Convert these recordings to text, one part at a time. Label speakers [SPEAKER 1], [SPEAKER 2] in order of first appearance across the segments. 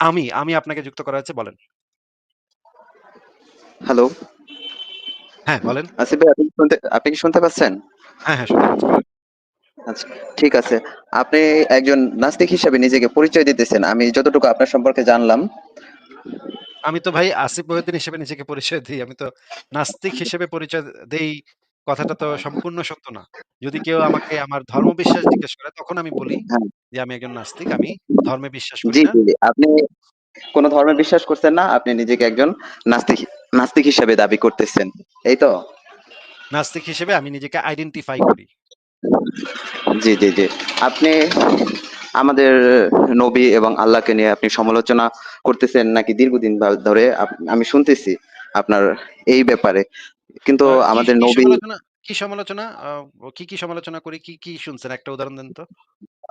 [SPEAKER 1] আমি, আমি আপনাকে যুক্ত করা হয়েছে বলেন।
[SPEAKER 2] হ্যালো।
[SPEAKER 1] হ্যাঁ, বলেন।
[SPEAKER 2] আসিফ ভাই আপনি শুনতে আপনি কি শুনতে পাচ্ছেন?
[SPEAKER 1] হ্যাঁ, হ্যাঁ
[SPEAKER 2] আচ্ছা, ঠিক আছে। আপনি একজন নাস্তিক হিসেবে নিজেকে পরিচয় দিতেছেন। আমি যতটুকু আপনার সম্পর্কে জানলাম।
[SPEAKER 1] আমি তো ভাই আসিফ মহিউদ্দিন হিসেবে নিজেকে পরিচয় দিই আমি তো নাস্তিক হিসেবে পরিচয় দেই কথাটা তো সম্পূর্ণ সত্য না। যদি কেউ আমাকে আমার ধর্ম বিশ্বাস জিজ্ঞেস করে তখন আমি বলি
[SPEAKER 2] হ্যাঁ।
[SPEAKER 1] যে আমি একজন নাস্তিক। আমি ধর্মে বিশ্বাস করি না।
[SPEAKER 2] আপনি কোন ধর্মে বিশ্বাস করছেন না। আপনি নিজেকে একজন নাস্তিক নাস্তিক হিসেবে দাবি করতেছেন। এই তো?
[SPEAKER 1] নাস্তিক হিসেবে আমি নিজেকে আইডেন্টিফাই করি।
[SPEAKER 2] জি, জি, জি। আপনি আমাদের নবী এবং আল্লাহকে নিয়ে আপনি সমালোচনা করতেছেন নাকি দীর্ঘদিন ধরে আমি শুনতেছি আপনার এই ব্যাপারে। কিন্তু আমাদের নবী
[SPEAKER 1] কি সমালোচনা? কি, কি সমালোচনা করি? কি, কি শুনছেন? একটা উদাহরণ দেন তো।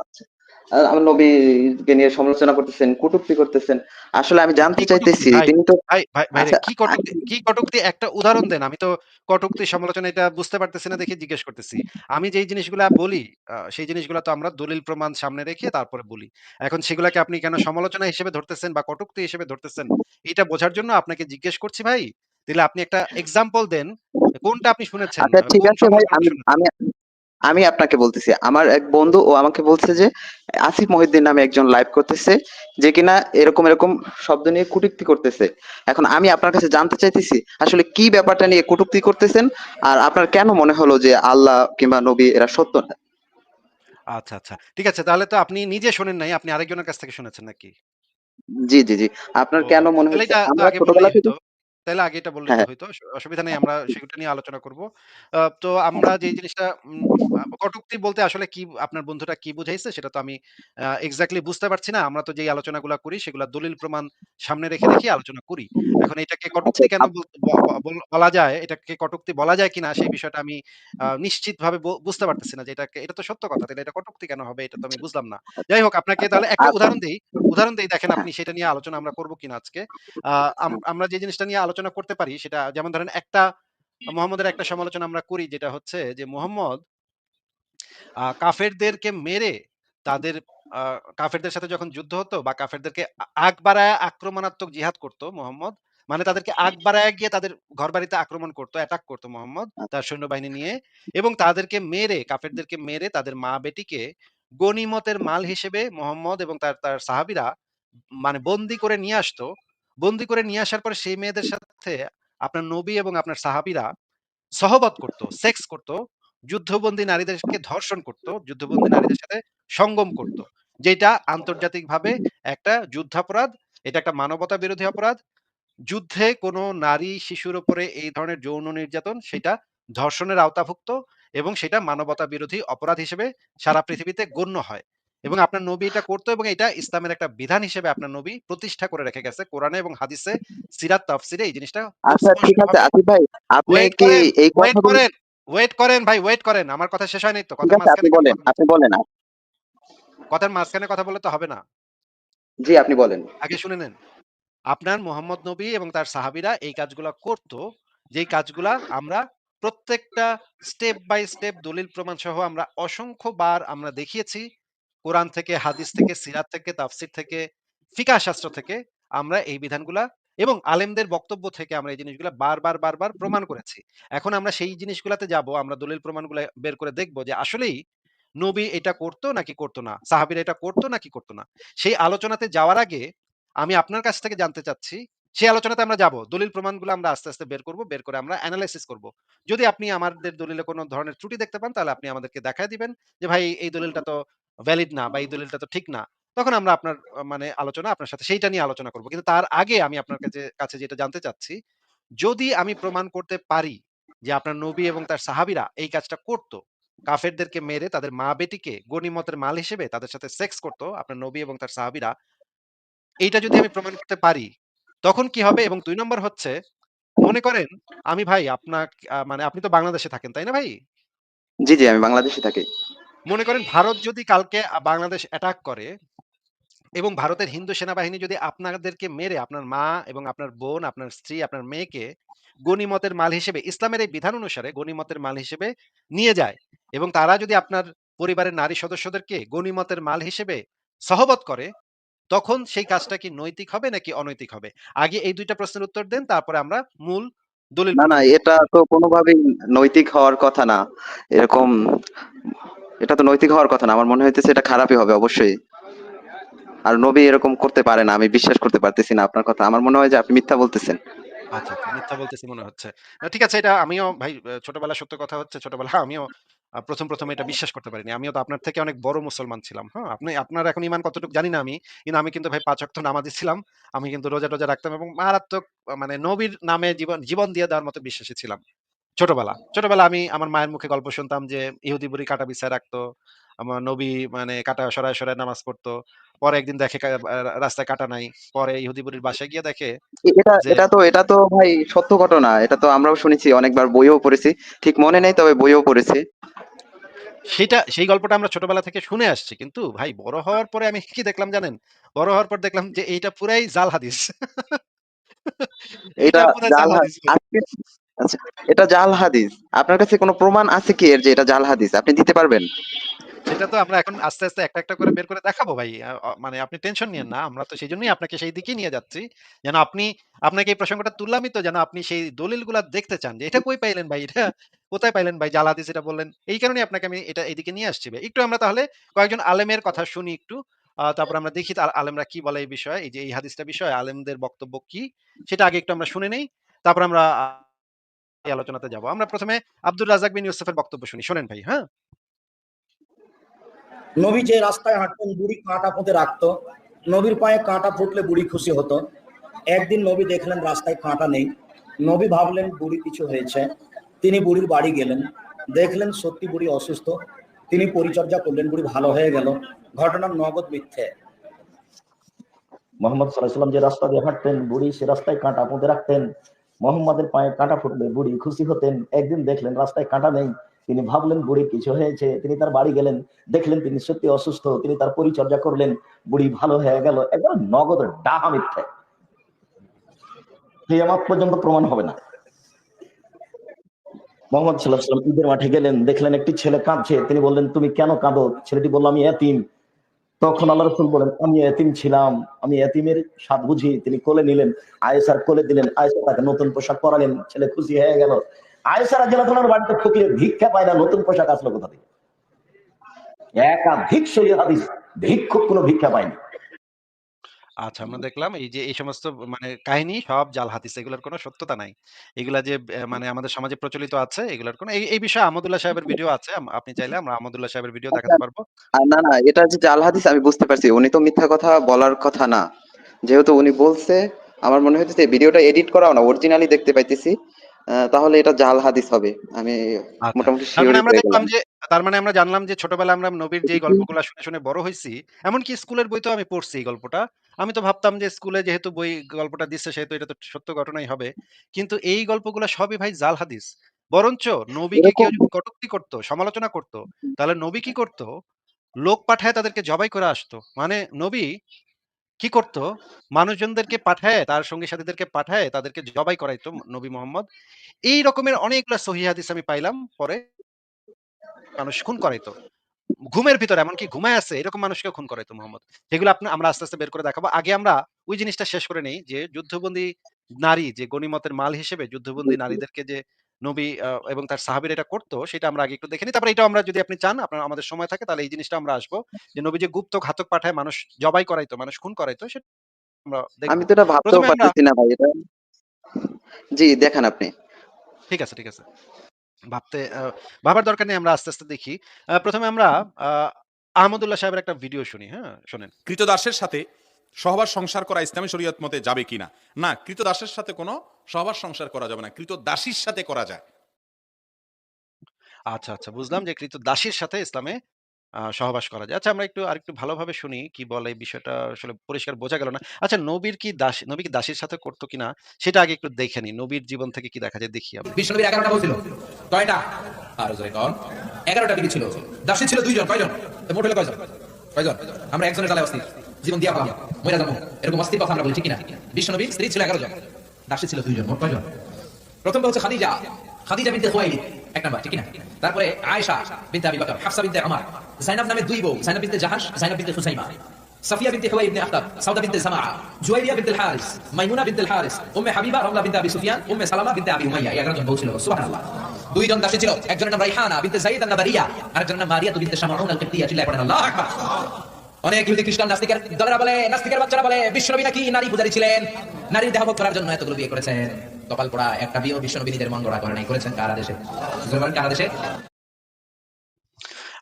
[SPEAKER 2] আচ্ছা। আমার নবীকে নিয়ে সমালোচনা করতেছেন, কটূক্তি করতেছেন। আসলে আমি জানতে চাইতেছি তিনি তো
[SPEAKER 1] ভাই, ভাই,
[SPEAKER 2] আচ্ছা
[SPEAKER 1] কি কটূক্তি কি কটূক্তি একটা উদাহরণ দেন। আমি তো কটূক্তি সমালোচনা এটা বুঝতে পারতেছি না দেখে জিজ্ঞেস করতেছি। আমি যেই জিনিসগুলা বলি সেই জিনিসগুলা তো আমরা দলিল প্রমাণ সামনে রেখে তারপরে বলি। এখন সেগুলাকে আপনি কেন সমালোচনা হিসেবে ধরতেছেন বা কটূক্তি হিসেবে ধরতেছেন এটা বোঝার জন্য আপনাকে জিজ্ঞেস করছি ভাই। তাইলে আপনি একটা এক্সাম্পল দেন। কোনটা আপনি শুনেছেন?
[SPEAKER 2] আচ্ছা ঠিক আছে ভাই আমি আমি আমি আপনাকে বলতেছি। আমার এক বন্ধু ও আমাকে বলছে যে আসিফ মহিউদ্দিন নামে একজন লাইভ করতেছে যে কিনা এরকম, এরকম শব্দ নিয়ে কটূক্তি করতেছে। এখন আমি আপনার কাছে জানতে চাইতেছি আসলে কি ব্যাপারটা নিয়ে কটূক্তি করতেছেন? আর আপনার কেন মনে হলো যে আল্লাহ কিংবা নবী এরা সত্য না?
[SPEAKER 1] আচ্ছা, আচ্ছা। ঠিক আছে তাহলে তো আপনি নিজে শোনেন নাই। আপনি আরেকজনের কাছ থেকে শুনেছেন নাকি?
[SPEAKER 2] জি, জি, জি। আপনার কেন মনে
[SPEAKER 1] হলো
[SPEAKER 2] আমরা ছোটবেলা থেকে
[SPEAKER 1] তাইলে আগে এটা বললেই
[SPEAKER 2] হ্যাঁ,
[SPEAKER 1] তো
[SPEAKER 2] হ্যাঁ।
[SPEAKER 1] অস অসুবিধা নেই আমরা সেটা নিয়ে আলোচনা করব। তো আমরা যেই জিনিসটা কটূক্তি বলতে আসলে কি আপনার বন্ধুটা কি বুঝাইছে সেটা তো আমি আ এক্সাক্টলি বুঝতে পারছি না। আমরা তো যেই আলোচনাগুলা করি সেগুলা দলিল প্রমাণ সামনে রেখে, রেখেই আলোচনা করি। এখন এটাকে
[SPEAKER 2] আচ্ছা
[SPEAKER 1] কটূক্তি কেন
[SPEAKER 2] আপ
[SPEAKER 1] বল যায়, এটাকে কটুক্তি বলা যায় কিনা সেই বিষয়টা আমি নিশ্চিতভাবে বুঝতে পারতেছি না যে এটাকে এটা তো সত্য কথা। তাহলে এটা কটুক্তি কেন হবে এটা তো আমি বুঝলাম না। যাই হোক আপনাকে
[SPEAKER 2] আচ্ছা,
[SPEAKER 1] তাহলে একটা
[SPEAKER 2] আচ্ছা।
[SPEAKER 1] উদাহরণ দেই। উদাহরণ দেই দেখেন
[SPEAKER 2] হ্যাঁ,
[SPEAKER 1] আপনি সেটা নিয়ে আলোচনা আমরা করব কিনা আজকে।
[SPEAKER 2] হ্যাঁ।
[SPEAKER 1] আমরা যে জিনিসটা নিয়ে আলোচনা করতে পারি সেটা যেমন ধরেন একটা মুহাম্মদের একটা সমালোচনা আমরা করি যেটা হচ্ছে যে মুহাম্মদ কাফেরদেরকে মেরে তাদের কাফেরদের সাথে যখন যুদ্ধ হতো বা কাফেরদেরকে আগ বাড়ায়া আক্রমণাত্মক জিহাদ করত মুহাম্মদ। মানে তাদেরকে আগ বাড়ায়া গিয়ে তাদের ঘরবাড়িতে আক্রমণ করত, অ্যাটাক করত মোহাম্মদ তার সৈন্যবাহিনী নিয়ে এবং তাদেরকে মেরে কাফেরদেরকে মেরে তাদের মা-বেটিকে গনিমতের মাল হিসেবে মোহাম্মদ এবং তার, তার সাহাবীরা মানে বন্দি করে নিয়ে আসতো। বন্দী করে নিয়ে আসার পরে সেই মেয়েদের সাথে আপনার নবী এবং আপনার সাহাবীরা সহবত করত, সেক্স করত, যুদ্ধবন্দী নারীদেরকে ধর্ষণ করত, যুদ্ধবন্দী নারীদের সাথে সঙ্গম করত। যেটা আন্তর্জাতিকভাবে একটা যুদ্ধাপরাধ, এটা একটা মানবতা বিরোধী অপরাধ। যুদ্ধে কোনো নারী শিশুর উপরে এই ধরনের যৌন নির্যাতন সেটা ধর্ষণের আওতাভুক্ত এবং সেটা মানবতা বিরোধী অপরাধ হিসেবে সারা পৃথিবীতে গণ্য হয়। এবং আপনার নবী এটা করত এবং এটা ইসলামের একটা বিধান হিসেবে আপনার নবী প্রতিষ্ঠা করে রেখে গেছে। কোরআনে এবং হাদিসে সিরাত তাফসিরে এই জিনিসটা
[SPEAKER 2] আচ্ছা ঠিক আছে আসিফ ভাই আপনি কি এই কথাগুলো
[SPEAKER 1] করেন, ওয়েট করেন ভাই ওয়েট করেন। আমার কথা শেষ হয় নাই তো। কথার
[SPEAKER 2] আছে আপনি
[SPEAKER 1] মাঝখানে
[SPEAKER 2] বলেন, আপনি বলেন। আ
[SPEAKER 1] কথার মাঝখানে কথা বললে তো হবে না।
[SPEAKER 2] জি, আপনি বলেন।
[SPEAKER 1] আগে শুনে নেন। আপনার মোহাম্মদ নবী এবং তার সাহাবিরা এই কাজগুলা করত। যেই কাজগুলা আমরা প্রত্যেকটা স্টেপ বাই স্টেপ দলিল প্রমাণ সহ আমরা অসংখ্য বার আমরা দেখিয়েছি। কোরআন থেকে, হাদিস থেকে, সিরাত থেকে, তাফসির থেকে, ফিকাহ শাস্ত্র থেকে আমরা এই বিধানগুলা এবং আলেমদের বক্তব্য থেকে আমরা এই জিনিসগুলা বারবার, বারবার প্রমাণ করেছি। এখন আমরা সেই জিনিসগুলাতে যাব। আমরা দলিল প্রমাণগুলা বের করে দেখব যে আসলেই নবী এটা করত নাকি করত না। সাহাবীরা এটা করত নাকি করত না। সেই আলোচনাতে যাওয়ার আগে আমি আপনার কাছ থেকে জানতে চাচ্ছি, সেই আলোচনাতে আমরা যাব। দলিল প্রমাণগুলো আমরা আস্তে, আস্তে বের করব। বের করে আমরা এনালাইসিস করব। যদি আপনি আমাদের দলিলে কোন ধরনের ত্রুটি দেখতে পান তাহলে আপনি আমাদেরকে দেখায় দিবেন যে ভাই এই দলিলটা তো ভ্যালিড না বা এই দলিলটা তো ঠিক না। তখন আমরা আপনার মানে আলোচনা আপনার সাথে সেইটা নিয়ে আলোচনা করব। কিন্তু তার আগে আমি আপনার কাছে কাছে যেটা জানতে চাচ্ছি, যদি আমি প্রমাণ করতে পারি যে আপনার নবী এবং তার সাহাবীরা এই কাজটা করত। কাফেরদেরকে মেরে তাদের মা-বেটিকে গনিমতের মাল হিসেবে তাদের সাথে সেক্স করত আপনার নবী এবং তার সাহাবিরা এইটা যদি আমি প্রমাণ করতে পারি, তখন কি হবে? এবং দুই নম্বর হচ্ছে, মনে করেন আমি ভাই আপনাক আ মানে আপনি তো বাংলাদেশে থাকেন, তাই না ভাই?
[SPEAKER 2] জি, জি, আমি বাংলাদেশে থাকি।
[SPEAKER 1] মনে করেন ভারত যদি কালকে বাংলাদেশ অ্যাটাক করে এবং ভারতের হিন্দু সেনাবাহিনী যদি আপনাদেরকে মেরে আপনার মা এবং আপনার বোন, আপনার স্ত্রী, আপনার মেয়েকে গনিমতের মাল হিসেবে ইসলামের এই বিধান অনুসারে গনিমতের মাল হিসেবে নিয়ে যায় এবং তারা যদি আপনার পরিবারের নারী সদস্যদেরকে গনিমতের মাল হিসেবে সহবত করে তখন সেই কাজটা কি নৈতিক হবে নাকি অনৈতিক হবে? আগে এই দুইটা প্রশ্নের উত্তর দেন, তারপরে আমরা মূল দলিল
[SPEAKER 2] না, না এটা তো কোনোভাবেই নৈতিক হওয়ার কথা না। এরকম এটা তো নৈতিক হওয়ার কথা না। আমার মনে হইতেছে এটা খারাপই হবে অবশ্যই। আর নবী এরকম করতে পারে না। আমি বিশ্বাস করতে পারতেছি না আপনার কথা। আমার মনে হয় যে আপনি মিথ্যা বলতেছেন।
[SPEAKER 1] আচ্ছা, আচ্ছা মিথ্যা বলতেছি মনে হচ্ছে। আ ঠিক আছে এটা আমিও ভাই আ ছোটবেলায় সত্য কথা হচ্ছে ছোটবেলায় আমিও ১ম, ১ম এটা বিশ্বাস করতে পারিনি। আমিও তো আপনার থেকে অনেক বড় মুসলমান ছিলাম। হ্যাঁ? আপনি আপনার এখন ঈমান কতটুকু জানি না আমি। কিন্তু আমি কিন্তু ভাই ৫ ওয়াক্ত নামাজি ছিলাম। আমি কিন্তু রোজা-টোজা রাখতাম এবং মারাত্মক মানে নবীর নামে জীবন জীবন দিয়ে দেওয়ার মতো বিশ্বাসী ছিলাম। ছোটবেলা। ছোটবেলা আমি আমার মায়ের মুখে গল্প শুনতাম যে ইহুদি বুড়ি কাটা বিছায় রাখতো। আমার নবী মানে কাটা সরায়, সরায় নামাজ পড়তো। পরে একদিন দেখে রাস্তায় কাটা নাই। পরে ইহুদি বুড়ির বাসায় গিয়ে দেখে
[SPEAKER 2] এটা এটা তো এটা তো ভাই সত্য ঘটনা। এটা তো আমরাও শুনেছি অনেকবার বইও পড়েছি। ঠিক মনে নেই তবে বইও পড়েছি।
[SPEAKER 1] সেটা সেই গল্পটা আমরা ছোটবেলা থেকে শুনে আসছি। কিন্তু ভাই বড় হওয়ার পরে আমি কি দেখলাম জানেন? বড় হওয়ার পর দেখলাম যে এইটা পুরাই জাল হাদিস।
[SPEAKER 2] এটা জাল
[SPEAKER 1] হাদিস
[SPEAKER 2] আচ্ছা এটা জাল হাদিস। আপনার কাছে কোনো প্রমাণ আছে কি এর যে এটা জাল হাদিস? আপনি দিতে পারবেন?
[SPEAKER 1] সেটা তো আমরা এখন আস্তে, আস্তে একটা, একটা করে বের করে দেখাবো ভাই। মানে আপনি টেনশন নিয়েন না। আমরা তো সেজন্যই আপনাকে সেই দিকেই নিয়ে যাচ্ছি। যেন আপনি আপনাকে এই প্রসঙ্গটা তুললামই তো যেন আপনি সেই দলিলগুলা দেখতে চান যে এটা কই পাইলেন ভাই? এটা কোথায় পাইলেন ভাই? জাল হাদিস এটা বললেন। এই কারণেই আপনাকে আমি এটা এইদিকে নিয়ে আসছি ভাই। একটু আমরা তাহলে কয়েকজন আলেমের কথা শুনি একটু। তারপর আমরা দেখি আলেমরা কি বলে এই বিষয়ে। এই যে এই হাদিসটা বিষয়ে আলেমদের বক্তব্য কি? সেটা আগে একটু আমরা শুনে নেই। তারপর আমরা এই আলোচনাতে যাব। আমরা ১ম এ আব্দুর রাজ্জাক বিন ইউসুফের বক্তব্য শুনি। শোনেন ভাই, হ্যাঁ?
[SPEAKER 3] নবী যে রাস্তায় হাঁটতেন বুড়ি কাঁটা পুঁতে রাখতো। নবীর পায়ে কাঁটা ফুটলে বুড়ি খুশি হতো। একদিন নবী দেখলেন রাস্তায় কাঁটা নেই। নবী ভাবলেন বুড়ি কিছু হয়েছে। তিনি বুড়ির বাড়ি গেলেন। দেখলেন সত্যি বুড়ি অসুস্থ। তিনি পরিচর্যা করলেন বুড়ি ভালো হয়ে গেল। ঘটনার নগদ মিথ্যে।
[SPEAKER 4] মোহাম্মদ সাল্লাম যে রাস্তা দিয়ে হাঁটতেন বুড়ি সে রাস্তায় কাঁটা পুঁতে রাখতেন। মোহাম্মদের পায়ে কাঁটা ফুটলে বুড়ি খুশি হতেন। একদিন দেখলেন রাস্তায় কাঁটা নেই। তিনি ভাবলেন, বুড়ি, কিছু হয়েছে? তিনি তার বাড়ি গেলেন। দেখলেন তিনি সত্যি অসুস্থ। তিনি তার পরিচর্যা করলেন। বুড়ি ভালো হয়ে গেল। একবার নগদ ডাহা মিথ্যে। কিয়ামত পর্যন্ত প্রমাণ হবে না। মোহাম্মদ সাল্লাহ ঈদের মাঠে গেলেন। দেখলেন একটি ছেলে কাঁদছে। তিনি বললেন, তুমি কেন কাঁদো? ছেলেটি বলল, আমি এতিম। তখন আল্লাহ রসুল বলেন, আমি এতিম ছিলাম, আমি এতিমের স্বাদ বুঝি। তিনি কোলে নিলেন আয়েসার কোলে দিলেন আয়েসা তাকে নতুন পোশাক পরালেন, ছেলে খুশি হয়ে গেল। আয়েসার জেলাতনার বাড়িতে ফকিরে ভিক্ষা পায় না, নতুন পোশাক আসলো কোথা থেকে? একাধিক হাদিস ভিক্ষুক কোনো ভিক্ষা পায়নি।
[SPEAKER 1] আচ্ছা আমরা দেখলাম এই যে এই সমস্ত মানে কাহিনী সব জাল হাদিস এগুলোর কোনো সত্যতা নাই। এগুলা যে এ মানে আমাদের সমাজে প্রচলিত আছে এগুলার কোনো এই, এই বিষয়ে আহমদুল্লাহ সাহেবের ভিডিও আছে। আম আপনি চাইলে আমরা আহমদুল্লাহ সাহেবের ভিডিও
[SPEAKER 2] আচ্ছা,
[SPEAKER 1] দেখাতে পারব।
[SPEAKER 2] আ না, না এটা যে জাল হাদিস আমি বুঝতে পারছি। উনি তো মিথ্যা কথা বলার কথা না। যেহেতু উনি বলছে আমার মনে হইতেছে ভিডিওটা এডিট করাও না অরিজিনালি দেখতে পাইতেছি। আ তাহলে এটা জাল হাদিস হবে। আমি
[SPEAKER 1] আচ্ছা।
[SPEAKER 2] মোটামুটি
[SPEAKER 1] তার মানে
[SPEAKER 2] শিওরই
[SPEAKER 1] আমরা দেখলাম
[SPEAKER 2] গেলাম।
[SPEAKER 1] যে তার মানে আমরা জানলাম যে ছোটবেলায় আমরা নবীর যেই গল্পগুলা শুনে, শুনে বড় হইছি, এমনকি স্কুলের বইতেও আমি পড়ছি এই গল্পটা। আমি তো ভাবতাম যে স্কুলে যেহেতু বই গল্পটা দিচ্ছে সেহেতু এটা তো সত্য ঘটনাই হবে। কিন্তু এই গল্পগুলা সবই ভাই জাল হাদিস। বরঞ্চ নবীকে কেউ যদি কটূক্তি করত, সমালোচনা করত, তাহলে নবী কি করত? লোক পাঠায় তাদেরকে জবাই করে আসতো। মানে নবী কি করত? মানুষজনদেরকে পাঠায়, তার সঙ্গী সাথীদেরকে পাঠায় তাদেরকে জবাই করাইতো নবী মোহাম্মদ। এই রকমের অনেকগুলা সহিহ হাদিস আমি পাইলাম পরে মানুষ খুন করাইতো। ঘুমের ভিতরে এমনকি ঘুমায় আছে এরকম মানুষকেও খুন করাইতো মোহাম্মদ। যেগুলো আপনি আমরা আস্তে, আস্তে বের করে দেখাবো। আগে আমরা ওই জিনিসটা শেষ করে নেই যে যুদ্ধবন্দী নারী যে গনিমতের মাল হিসেবে যুদ্ধবন্দী নারীদেরকে যে নবী এবং তার সাহাবীরা এটা করত সেটা আমরা আগে একটু দেখে নিই। তারপরে এটাও আমরা যদি আপনি চান আপনার আমাদের সময় থাকে তাহলে এই জিনিসটা আমরা আসব। যে নবী যে গুপ্ত ঘাতক পাঠায় মানুষ জবাই করাইতো, মানুষ খুন করাইতো সেটা আমরা
[SPEAKER 2] আমি তো এটা ভাবতেও
[SPEAKER 1] ১ম এ আমরা
[SPEAKER 2] পারতেছি না ভাই এটা। জি, দেখেন আপনি।
[SPEAKER 1] ঠিক আছে, ঠিক আছে। ভাবতে ভাবার দরকার নেই আমরা আস্তে, আস্তে দেখি। প্রথমে আমরা আহমদুল্লাহ সাহেবের একটা ভিডিও শুনি, হ্যাঁ? শোনেন।
[SPEAKER 5] কৃতদাসের সাথে সহবাস সংসার করা ইসলামী শরীয়ত মতে যাবে কিনা না কৃতদাসের সাথে কোনো সহবাস সংসার করা যাবে না কৃতদাসীর সাথে করা যায়
[SPEAKER 1] আচ্ছা, আচ্ছা বুঝলাম যে কৃত দাসীর সাথে ইসলামে সহবাস করা যায়। আচ্ছা আমরা একটু আরেকটু ভালোভাবে শুনি কি বলে এই বিষয়টা আসলে পরিষ্কার বোঝা গেল না। আচ্ছা নবীর কি দাস, নবী কি দাসীর সাথে করত কিনা? সেটা আগে একটু দেখে নিই। নবীর জীবন থেকে কি দেখা যায়? দেখি আমরা।
[SPEAKER 6] বিষ্ণুনবীর এগারোটা বউ ছিল। কয়টা? আর জোরে কন। এগারোটা বিবি ছিল। দাসী ছিল দুইজন। কয়জন? তো মোট কয়জন? কয়জন? আমরা একজনের জ্বালায় অস্থির। জীবন দিয়া পাবো। মহিলা যাব। এরকম অস্থির কথা আমরা বলি, ঠিক কিনা? বিষ্ণুনবীর স্ত্রী ছিল এগারো জন। দাসী ছিল দুইজন। মোট কয়জন? প্রথম হচ্ছে খাদিজা। খাদিজা বিনতে খুয়াইলিদ এক নাম্বার, ঠিক কিনা? তারপরে আয়েশা বিনতে আবি বকর। হাফসা বিনতে আমার জাইনাব নামে দুই বউ Zainab binte Jahsh Zainab binte Khuzaima Safiya binte Huyayy ibne Akhtab Sauda binte Zama Juwairiya binte Harith Maimuna binte Harith Umme Habiba Ramla binte Abi Sufyan Umme সালামা বিনতে আবি উমাইয়া এই 11 জন বউ ছিল সুবহানাল্লাহ দুইজন দাসী ছিল একজনের নাম রাইহানা বিনতে যায়েদ আন-নাবারিয়া আরেকজনের নাম মারিয়া বিনতে শামাউন আল-কিবতিয়া চিল্লায় পড়েন আল্লাহু আকবার অনেক ইহুদি খ্রিস্টান নাস্তিকের দলেরা বলে নাস্তিকের বাচ্চারা বলে বিশ্বনবী নাকি নারী পূজারী ছিলেন নারীর দেহভোগ করার জন্য এতগুলো বিয়ে করেছেন কপাল পোড়া একটা বিয়ে বিশ্বনবী নিজের মন গড়া করে নাই করেছেন কারা দেশে কারা দেশে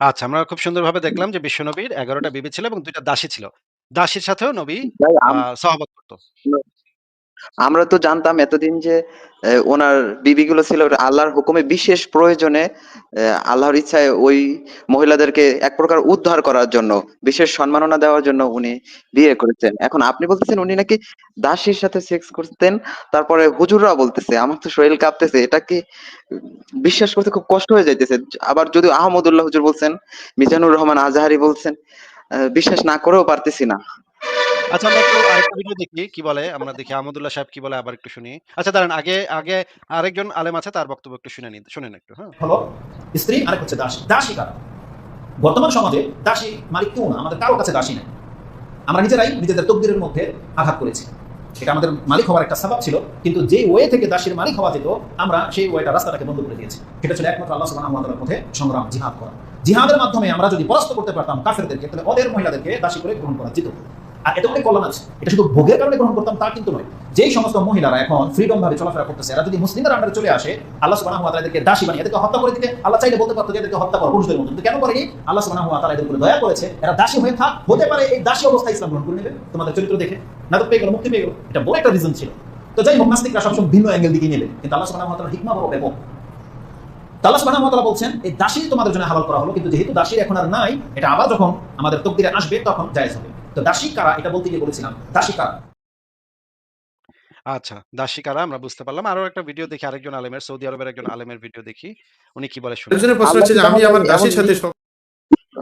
[SPEAKER 1] আচ্ছা আমরা খুব সুন্দরভাবে দেখলাম যে বিশ্ব নবীর এগারোটা বিবি ছিল এবং দুইটা দাসী ছিল। দাসীর সাথেও নবী সহবত করত।
[SPEAKER 2] আমরা তো জানতাম এতদিন যে ওনার বিবিগুলো ছিল আল্লাহর হুকুমে বিশেষ প্রয়োজনে আল্লাহর ইচ্ছায় ওই মহিলাদেরকে এক প্রকার উদ্ধার করার জন্য, বিশেষ সম্মাননা দেওয়ার জন্য উনি বিয়ে করেছেন। এখন আপনি বলতেছেন উনি নাকি দাসীর সাথে সেক্স করতেন, তারপরে হুজুররা বলতেছে, আমার তো শরীর কাঁপতেছে, এটা কি বিশ্বাস করতে খুব কষ্ট হয়ে যাইতেছে? আবার যদি আহমদুল্লাহ হুজুর বলছেন, মিজানুর রহমান আজাহারি বলছেন বিশ্বাস না করেও পারতেছি না।
[SPEAKER 1] আচ্ছা আমরা একটু দেখি, কি বলে? আমরা দেখি আহমদুল্লাহ সাহেব কি বলে, আবার একটু শুনি। আচ্ছা দাঁড়ান, আগে আগে আরেকজন আলেম আছে, তার বক্তব্য একটু শুনে নিন একটু হ্যাঁ।
[SPEAKER 7] স্ত্রী আরেক হচ্ছে দাসী। কারা? বর্তমান সমাজে দাসী মালিক কেউ না, আমাদের কারও কাছে দাসী নেই। আমরা নিজেরাই নিজেদের তকদিরের মধ্যে আঘাত করেছি। এটা আমাদের মালিক হওয়ার একটা স্বভাব ছিল, কিন্তু যে ওয়ে থেকে দাসীর মালিক হওয়া যেত, আমরা সেই ওয়েটা রাস্তাটাকে বন্ধ করে দিয়েছি। সেটা ছিল একমাত্র আল্লাহ ওয়া তাআলার পথে সংগ্রাম, জিহাদ করা। জিহাদের মাধ্যমে আমরা যদি পরাস্ত করতে পারতাম কাফেরদেরকে, তাহলে ওদের মহিলাদেরকে দাসী করে গ্রহণ করা যেত। আর আছে। এটা শুধু ভোগের কারণে গ্রহণ করতাম, তা কিন্তু নয়। যেই সমস্ত মহিলারা এখন ফ্রিডম ভাবে চলাফেরা করতেছে, এরা যদি আন্ডারে চলে আসে, আল্লাহ ওয়া এদেরকে দাসী বানিয়ে, এদেরকে হত্যা করে দিতে, আল্লাহ চাইলে বলতে পারতো যে এদেরকে হত্যা করো পুরুষদের মতো। কেন করেনি? আল্লাহ উপরে দয়া করেছে। এরা দাসী হয়ে থাক, হতে পারে এই দাসী অবস্থায় ইসলাম গ্রহণ করে নেবে। তোমাদের চরিত্র দেখে। পেয়ে গেল, মুক্তি পেয়ে গেল। এটা বড় একটা রিজন ছিল। তো যাই হোক, নাস্তিকরা সবসময় ভিন্ন অ্যাঙ্গেল দিকে কিন্তু আল্লাহ ওয়া তাআলার হিকমা বড় ব্যাপক। বলছেন, এই দাসী তোমাদের জন্য হালাল করা হলো, কিন্তু যেহেতু দাসী এখন আর নাই, এটা আবার যখন আমাদের তকদিরে আসবে, তখন জায়েজ হবে। তো দাসী কারা এটা বলতে গিয়ে বলেছিলাম দাসী কারা
[SPEAKER 1] আচ্ছা দাসী কারা আমরা বুঝতে পারলাম। আরও একটা ভিডিও দেখি আরেকজন আলেমের সৌদি আরবের একজন আলেমের ভিডিও দেখি। উনি কি বলে শুনুন।
[SPEAKER 8] প্রশ্ন হচ্ছে যে আমি আমার দাসীর সাথে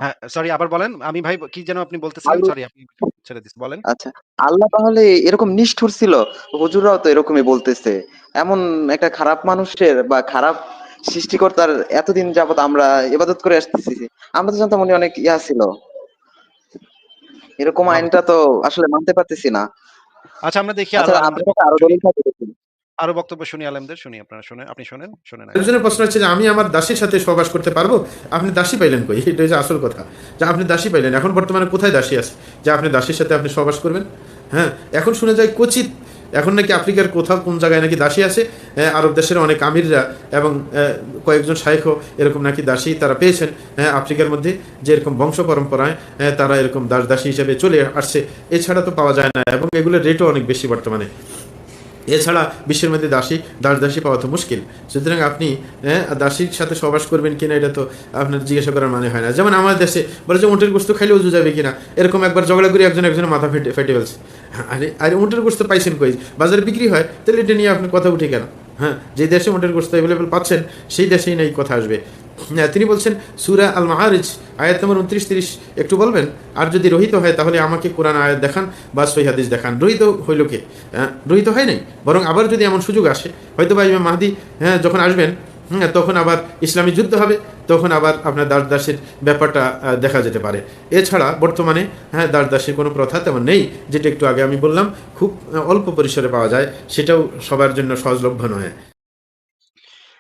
[SPEAKER 1] হ্যাঁ সরি আবার বলেন। আমি ভাই কি যেন আপনি বলতেছিলেন সরি আপনি ছেড়ে দিচ্ছি বলেন।
[SPEAKER 2] আচ্ছা আল্লাহ তাহলে এরকম নিষ্ঠুর ছিল হুজুরাও তো এরকমই বলতেছে এমন একটা খারাপ মানুষের বা খারাপ সৃষ্টিকর্তার এতদিন যাবত আমরা ইবাদত করে আসতেছি আমরা তো জানতাম উনি অনেক ইয়া ছিল এরকম আইনটা তো আসলে মানতে পারতেছি না।
[SPEAKER 1] আচ্ছা আমরা দেখি আরও
[SPEAKER 2] আচ্ছা আরও দলিল
[SPEAKER 1] আরও বক্তব্য শুনি আলেমদের শুনি আপনারা শুনেন আপনি শুনেন শুনেন।
[SPEAKER 8] একজনের প্রশ্ন হচ্ছে যে আমি আমার দাসীর সাথে সহবাস করতে পারব? আপনি দাসী পাইলেন কই? এটা হচ্ছে আসল কথা। যে আপনি দাসী পাইলেন এখন বর্তমানে কোথায় দাসী আছে? যে আপনি দাসীর সাথে আপনি সহবাস করবেন? হ্যাঁ এখন শুনে যায় কচিত এখন নাকি আফ্রিকার কোথাও কোন জায়গায় নাকি দাসী আছে হ্যাঁ, আরব দেশের অনেক আমিররা এবং কয়েকজন শাইখও এরকম নাকি দাসী তারা পেয়েছেন হ্যাঁ আফ্রিকার মধ্যে যে এরকম বংশ পরম্পরায় হ্যাঁ, তারা এরকম দাস দাসী হিসেবে চলে আসছে এছাড়া তো পাওয়া যায় না এবং এগুলোর রেটও অনেক বেশি বর্তমানে। এছাড়া বিশ্বের মধ্যে দাসী দাস দাসী পাওয়া তো মুশকিল। সুতরাং আপনি দাসীর সাথে সহবাস করবেন কিনা এটা তো আপনার জিজ্ঞাসা করার মানে হয় না। যেমন আমার দেশে বলে যে উঁটের গোস্ত খাইলেও উজু যাবে কিনা? এরকম একবার ঝগড়া করে একজন একজনের মাথা ফেটে ফেটে ফেলছে। আরে আরে উঁটের গোস্ত পাইছেন কই? বাজারে বিক্রি হয় তাহলে এটা নিয়ে আপনি কথা উঠে কেন হ্যাঁ যে দেশে উঁটের গোস্ত অ্যাভেলেবেল পাচ্ছেন সেই দেশেই নাই কথা আসবে। হ্যাঁ, তিনি বলছেন সুরা আল মাহারিজ আয়াত নম্বর উনত্রিশ তিরিশ একটু বলবেন? আর যদি রহিত হয় তাহলে আমাকে কোরআন আয়াত দেখান বা হাদিস দেখান। রহিত হইল কে? হ্যাঁ, রহিত হয় নাই? বরং আবার যদি এমন সুযোগ আসে হয়তো বা ইমাম মাহাদি হ্যাঁ যখন আসবেন হ্যাঁ তখন আবার ইসলামী যুদ্ধ হবে তখন আবার আপনার দাস দাসের ব্যাপারটা দেখা যেতে পারে। এছাড়া বর্তমানে হ্যাঁ দাস দাসের কোনো প্রথা তেমন নেই যেটা একটু আগে আমি বললাম খুব অল্প পরিসরে পাওয়া যায় সেটাও সবার জন্য সহজলভ্য নয়।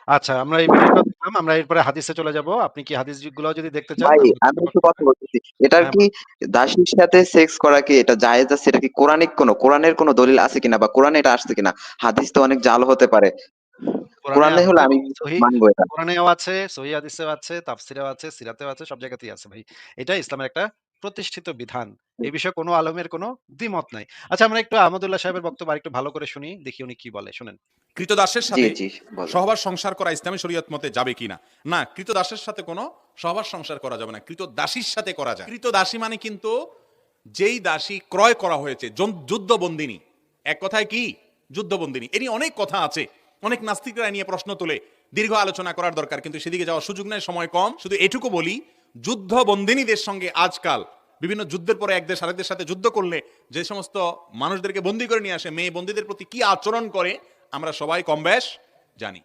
[SPEAKER 1] আচ্ছা আমরা এই দেখলাম আমরা এরপরে হাদিসে চলে যাব। আপনি কি হাদিসগুলো যদি দেখতে চান
[SPEAKER 2] ভাই আমি একটু কথা বলতেছি। এটা
[SPEAKER 1] হ্যাঁ,
[SPEAKER 2] কি দাসীর সাথে সেক্স করা কি এটা জায়েজ আছে? এটা কি কোরআনিক কোনো কোরআনের কোনো দলিল আছে কিনা বা কোরআনে এটা আসছে কিনা? হাদিস তো অনেক জাল হতে পারে। কোরআনে হলে আমি
[SPEAKER 1] সহি
[SPEAKER 2] মানবো এটা
[SPEAKER 1] কোরআনেও আছে, সহি হাদিসেও আছে, তাফসিরেও আছে, সিরাতেও আছে, সব জায়গাতেই আছে ভাই। এটা ইসলামের একটা প্রতিষ্ঠিত বিধান। এই বিষয়ে কোনো আলেমের কোনো দ্বিমত নাই। আচ্ছা আমরা একটু আহমদুল্লাহ সাহেবের বক্তব্য আরেকটু ভালো করে শুনি। দেখি উনি কি বলে শুনেন।
[SPEAKER 5] কৃতদাসের সাথে সহবাস সংসার করা ইসলামী শরীয়ত মতে যাবে কিনা না কৃতদাসের সাথে কোনো সহবাস সংসার করা যাবে না কৃতদাসীর সাথে করা যায় কৃতদাসী মানে কিন্তু যেই দাসী ক্রয় করা হয়েছে যুদ্ধবন্দিনী এক কথায় কি যুদ্ধবন্দিনী এরই অনেক কথা আছে অনেক নাস্তিকরা নিয়ে প্রশ্ন তোলে। দীর্ঘ আলোচনা করার দরকার, কিন্তু সেদিকে যাওয়ার সুযোগ নেই, সময় কম। শুধু এটুকু বলি যুদ্ধবন্দিনীদের সঙ্গে আজকাল বিভিন্ন যুদ্ধের পরে এক দেশ আরেক দেশের সাথে যুদ্ধ করলে যে সমস্ত মানুষদেরকে বন্দি করে নিয়ে আসে, মেয়ে বন্দীদের প্রতি কি আচরণ করে, আমরা সবাই কম বেশ জানি।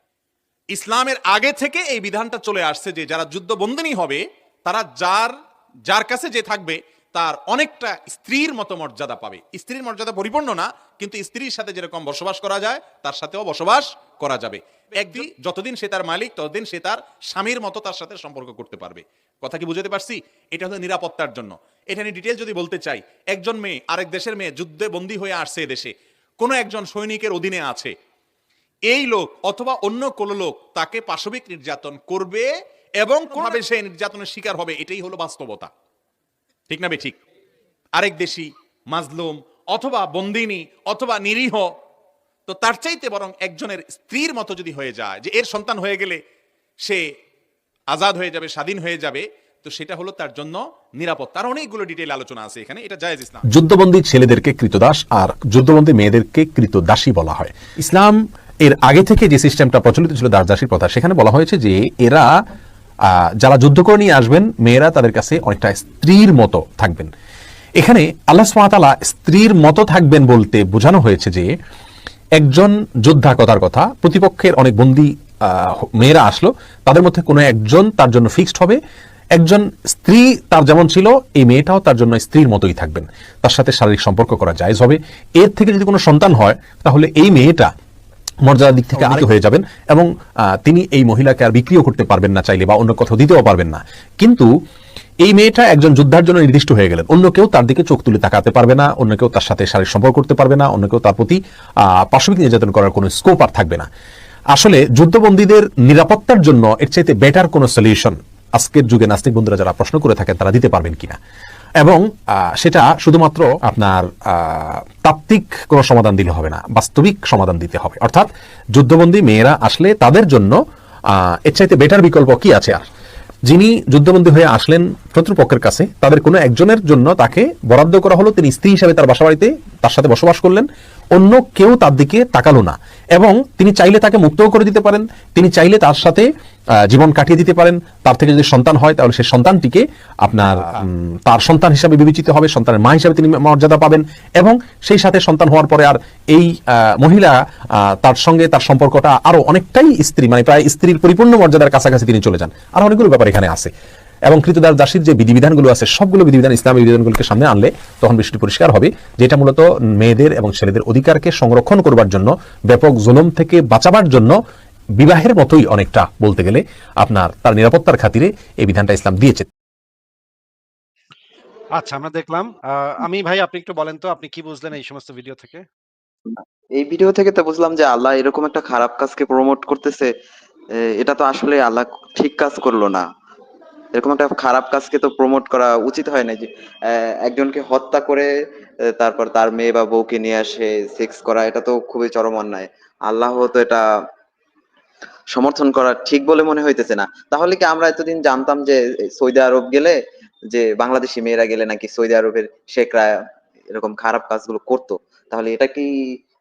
[SPEAKER 5] ইসলামের আগে থেকে এই বিধানটা চলে আসছে যে, যারা যুদ্ধ বন্দিনী হবে, তারা যার যার কাছে যে থাকবে, তার অনেকটা স্ত্রীর মতো মর্যাদা পাবে। স্ত্রীর মর্যাদা পরিপূর্ণ না, কিন্তু স্ত্রীর সাথে যেরকম বসবাস করা যায়, তার সাথেও বসবাস করা যাবে। একদিন যতদিন সে তার মালিক ততদিন সে তার স্বামীর মতো তার সাথে সম্পর্ক করতে পারবে। কথা কি বুঝতে পারছি? এটা হলো নিরাপত্তার জন্য। এটা নিয়ে ডিটেল যদি বলতে চাই একজন মেয়ে আরেক দেশের মেয়ে যুদ্ধে বন্দী হয়ে আসছে দেশে কোনো একজন সৈনিকের অধীনে আছে। এই লোক অথবা অন্য কোনো লোক তাকে পাশবিক নির্যাতন করবে এবং কোনোভাবে সে নির্যাতনের শিকার হবে এটাই হলো বাস্তবতা। ঠিক না বে ঠিক? আরেক দেশি মাজলুম অথবা বন্দিনী অথবা নিরীহ তো তার চাইতে বরং একজনের স্ত্রীর মতো যদি হয়ে যায়, যে এর সন্তান হয়ে গেলে সে আজাদ হয়ে যাবে, স্বাধীন হয়ে যাবে, তো সেটা হলো তার জন্য নিরাপদ তার অনেকগুলো ডিটেল আলোচনা আছে এখানে, এটা জায়েজ ইসলাম।
[SPEAKER 9] যুদ্ধবন্দী ছেলেদেরকে কৃতদাস আর যুদ্ধবন্দী মেয়েদেরকে কৃতদাসী বলা হয়। ইসলাম এর আগে থেকে যে সিস্টেমটা প্রচলিত ছিল, দাস দাসীর প্রথা, সেখানে বলা হয়েছে যে এরা যারা যুদ্ধ করে নিয়ে আসবেন, মেয়েরা তাদের কাছে অনেকটা স্ত্রীর মতো থাকবেন। এখানে আল্লাহ সুবহানাহু স্ত্রীর মতো থাকবেন বলতে বোঝানো হয়েছে যে একজন যোদ্ধা কথার কথা। প্রতিপক্ষের অনেক বন্দী মেয়েরা আসলো। তাদের মধ্যে কোনো একজন তার জন্য ফিক্সড হবে। একজন স্ত্রী তার যেমন ছিল, এই মেয়েটাও তার জন্য স্ত্রীর মতোই থাকবেন। তার সাথে শারীরিক সম্পর্ক করা জায়েজ হবে। এর থেকে যদি কোনো সন্তান হয়, তাহলে এই মেয়েটা মর্যাদার দিক থেকে আরেক হয়ে যাবেন এবং তিনি এই মহিলাকে আর বিক্রিও করতে পারবেন না চাইলে বা অন্য কোথাও দিতেও পারবেন না। কিন্তু এই মেয়েটা একজন যোদ্ধার জন্য নির্দিষ্ট হয়ে গেলেন। অন্য কেউ তার দিকে চোখ তুলে তাকাতে পারবে না অন্য কেউ তার সাথে শারীরিক সম্পর্ক করতে পারবে না অন্য কেউ তার প্রতি আহ, পাশবিক নির্যাতন করার কোনো স্কোপ আর থাকবে না। আসলে যুদ্ধবন্দীদের নিরাপত্তার জন্য এর চাইতে বেটার কোনো সলিউশন আজকের যুগে নাস্তিক বন্ধুরা যারা প্রশ্ন করে থাকেন তারা দিতে পারবেন কিনা? এবং সেটা শুধুমাত্র আপনার তাত্ত্বিক কোনো সমাধান দিলে হবে না বাস্তবিক সমাধান দিতে হবে। অর্থাৎ যুদ্ধবন্দী মেয়েরা আসলে তাদের জন্য এর চাইতে বেটার বিকল্প কি আছে আর? যিনি যুদ্ধবন্দী হয়ে আসলেন শত্রুপক্ষের কাছে তাদের কোনো একজনের জন্য তাকে বরাদ্দ করা হলো। তিনি স্ত্রী হিসাবে তার বাসাবাড়িতে তার সাথে বসবাস করলেন। অন্য কেউ তার দিকে তাকালো না। এবং তিনি চাইলে তাকে মুক্তও করে দিতে পারেন। তিনি চাইলে তার সাথে জীবন কাটিয়ে দিতে পারেন। তার থেকে যদি সন্তান হয়, তাহলে সেই সন্তানটিকে আপনার তার সন্তান হিসাবে বিবেচিত হবে। সন্তানের মা হিসাবে তিনি মর্যাদা পাবেন। এবং সেই সাথে সন্তান হওয়ার পরে আর এই মহিলা তার সঙ্গে তার সম্পর্কটা আরও অনেকটাই স্ত্রী মানে প্রায় স্ত্রীর পরিপূর্ণ মর্যাদার কাছাকাছি তিনি চলে যান। আর অনেকগুলো ব্যাপার এখানে আছে। এবং কৃতদার দাসীর যে বিধিবিধানগুলো আছে সবগুলো বিধিবিধান ইসলামী বিধিবিধানগুলোকে সামনে আনলে তখন বিষয়টি পরিষ্কার হবে। যেটা মূলত মেয়েদের এবং ছেলেদের অধিকারকে সংরক্ষণ করবার জন্য ব্যাপক জুলুম থেকে বাঁচাবার জন্য বিবাহের মতোই অনেকটা বলতে গেলে আপনার তার নিরাপত্তার খাতিরে এই বিধানটা ইসলাম দিয়েছে।
[SPEAKER 1] আচ্ছা আমরা দেখলাম। আহ, আমি ভাই আপনি একটু বলেন তো আপনি কি বুঝলেন এই সমস্ত ভিডিও থেকে?
[SPEAKER 2] এই ভিডিও থেকে তো বুঝলাম যে আল্লাহ এরকম একটা খারাপ কাজকে প্রমোট করতেছে এটা তো আসলে আল্লাহ ঠিক কাজ করল না। এরকম একটা খারাপ কাজকে তো প্রমোট করা উচিত হয় না যে একজনকে হত্যা করে তারপর তার মেয়ে বা বউকে নিয়ে আসে সেক্স করা এটা তো খুবই চরম অন্যায়। আল্লাহ তো এটা সমর্থন করা ঠিক বলে মনে হইতেছে না। তাহলে কি আমরা এতদিন জানতাম যে সৌদি আরব গেলে যে বাংলাদেশি মেয়েরা গেলে নাকি সৌদি আরবের শেখরা এরকম খারাপ কাজগুলো করতো? তাহলে এটা কি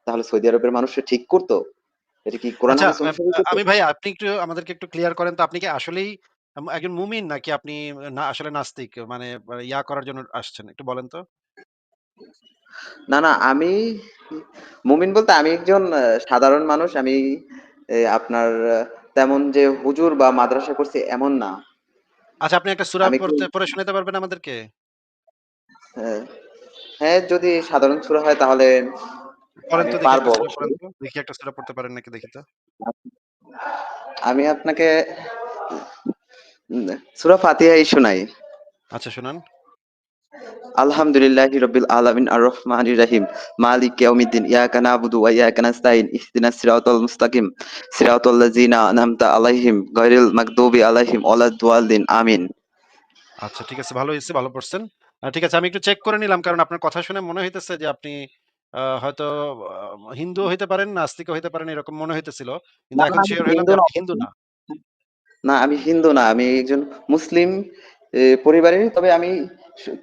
[SPEAKER 2] তাহলে সৌদি আরবের মানুষরা ঠিক করতো? এটা কি কোরআন
[SPEAKER 1] আচ্ছা? আমি ভাই আপনি একটু আমাদেরকে একটু ক্লিয়ার করেন তো আপনি কি আসলেই একজন মুমিন নাকি আপনি না আসলে নাস্তিক? মানে মানে ইয়া করার জন্য আসছেন একটু বলেন তো।
[SPEAKER 2] না না আমি মুমিন বলতে আমি একজন সাধারণ মানুষ আমি আপনার তেমন যে হুজুর বা মাদ্রাসা করছি এমন না।
[SPEAKER 1] আচ্ছা আপনি একটা সূরা পড়তে পড়ে শোনাতে পারবেন আমাদেরকে?
[SPEAKER 2] হ্যাঁ, হ্যাঁ যদি সাধারণ সুরা হয় তাহলে পারব।
[SPEAKER 1] দেখি একটা সূরা পড়তে পারেন নাকি দেখি তো।
[SPEAKER 2] আমি আপনাকে সুরা ফাতিহাই শোনাই।
[SPEAKER 1] আচ্ছা শুনান।
[SPEAKER 2] আলহামদুলিল্লাহ রবিল আলামিন আর রহমানির রাহিম। মালিক ইয়াউমিদ্দিন ইয়াকা নাবুদু ওয়া ইয়াকা নাস্তাইন ইহদিনাস সিরাতাল মুস্তাকিম। সিরাতাল লাযিনা আনআমতা আলাইহিম গায়রিল মাগদুবি আলাইহিম ওয়ালাদ-দাল্লিন আমিন।
[SPEAKER 1] আচ্ছা ঠিক আছে ভালো হয়েছে ভালো পড়ছেন। ঠিক আছে আমি একটু চেক করে নিলাম কারণ আপনার কথা শুনে মনে হইতেছে যে আপনি আহ, হয়তো হিন্দু হইতে পারেন নাস্তিক হইতে পারেন এরকম মনে হইতেছিল। কিন্তু এখন শিওর হইলাম
[SPEAKER 2] হিন্দু না।
[SPEAKER 1] না
[SPEAKER 2] আমি হিন্দু না আমি একজন মুসলিম পরিবারের তবে আমি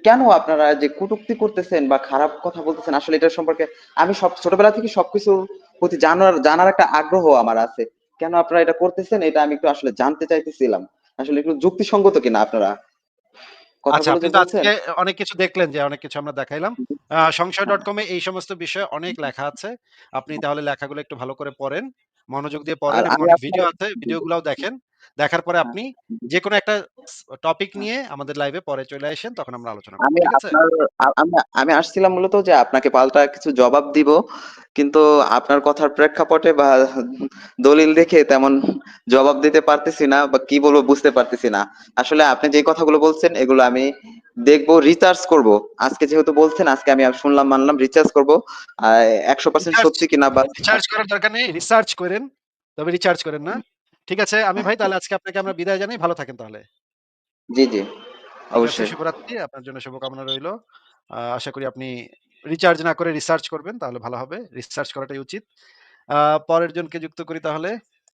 [SPEAKER 2] কেন আপনারা যে কটূক্তি করতেছেন বা খারাপ কথা বলতেছেন আসলে এটার সম্পর্কে আমি সব ছোটবেলা থেকে সবকিছুর প্রতি জানার জানার একটা আগ্রহ আমার আছে। কেন আপনারা এটা করতেছেন এটা আমি একটু আসলে জানতে চাইতেছিলাম। আসলে একটু যুক্তিসঙ্গত কিনা আপনারা?
[SPEAKER 1] আচ্ছা আপনি তো আজকে অনেক কিছু দেখলেন যে অনেক কিছু আমরা দেখাইলাম। সংশয় ডট কমে এই সমস্ত বিষয়ে অনেক লেখা আছে। আপনি তাহলে লেখাগুলো একটু ভালো করে পড়েন মনোযোগ দিয়ে পড়েন ভিডিও আছে ভিডিওগুলোও দেখেন। দেখার পরে আপনি যেকোনো একটা টপিক নিয়ে আমাদের লাইভে পরে চলে আসেন তখন আমরা আলোচনা করব। ঠিক আছে?
[SPEAKER 2] আমি আসছিলাম মূলত যে আপনাকে পাল্টা কিছু জবাব দিব কিন্তু আপনার কথার প্রেক্ষাপটে বা দলিল দেখে তেমন জবাব দিতে পারতেছি না বা কি বলব বুঝতে পারতেছি না আসলে আপনি যে কথাগুলো বলছেন এগুলো আমি দেখব রিচার্জ করব আজকে যেহেতু বলছেন আজকে আমি শুনলাম মানলাম রিসার্চ করব একশো পার্সেন্ট সত্যি কিনা বা
[SPEAKER 1] রিসার্চ করার দরকার নেই। রিসার্চ করেন। তবে রিচার্জ করেন না। ঠিক আছে? আমি ভাই তাহলে আজকে আপনাকে আমরা বিদায় জানাই। ভালো থাকেন তাহলে।
[SPEAKER 2] জি জি অবশ্যই
[SPEAKER 1] শুভরাত্রি। আপনার জন্য শুভকামনা রইল আশা করি আপনি রিচার্জ না করে রিসার্চ করবেন তাহলে ভালো হবে। রিসার্চ করাটাই উচিত। পরের জনকে যুক্ত করি তাহলে।